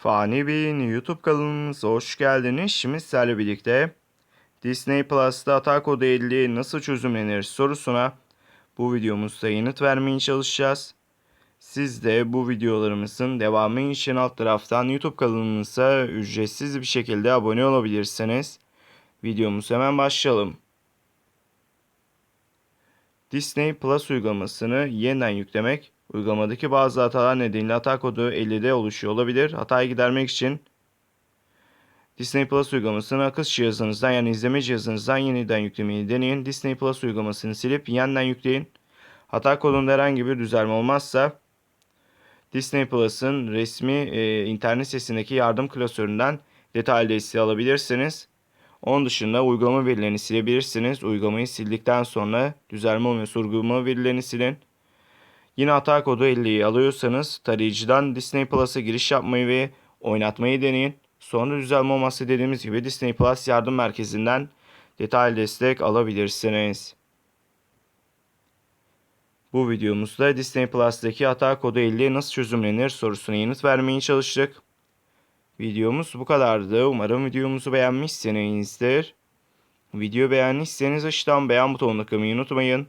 Fani Bey'in YouTube kanalımıza hoş geldiniz. Şimdi sizlerle birlikte Disney Plus'ta hata kodu 50 nasıl çözümlenir sorusuna bu videomuzda yanıt vermeye çalışacağız. Siz de bu videolarımızın devamı için alt taraftan YouTube kanalımıza ücretsiz bir şekilde abone olabilirsiniz. Videomuza hemen başlayalım. Disney Plus uygulamasını yeniden yüklemek, uygulamadaki bazı hatalar nedeniyle hata kodu 50'de oluşuyor olabilir. Hatayı gidermek için Disney Plus uygulamasını akış cihazınızdan yani izleme cihazınızdan yeniden yüklemeyi deneyin. Disney Plus uygulamasını silip yeniden yükleyin. Hata kodunda herhangi bir düzelme olmazsa Disney Plus'ın resmi e, internet sitesindeki yardım klasöründen detaylı desteği alabilirsiniz. Onun dışında uygulama verilerini silebilirsiniz. Uygulamayı sildikten sonra düzelme olmuyorsa uygulama verilerini silin. Yine hata kodu 50'yi alıyorsanız tarayıcıdan Disney Plus'a giriş yapmayı ve oynatmayı deneyin. Sonra düzelme olmazsa dediğimiz gibi Disney Plus yardım merkezinden detaylı destek alabilirsiniz. Bu videomuzda Disney Plus'taki hata kodu 50 nasıl çözümlenir sorusuna yanıt vermeye çalıştık. Videomuz bu kadardı. Umarım videomuzu beğenmişsinizdir. Video beğendiyseniz aşağıdan beğen butonuna tıklamayı unutmayın.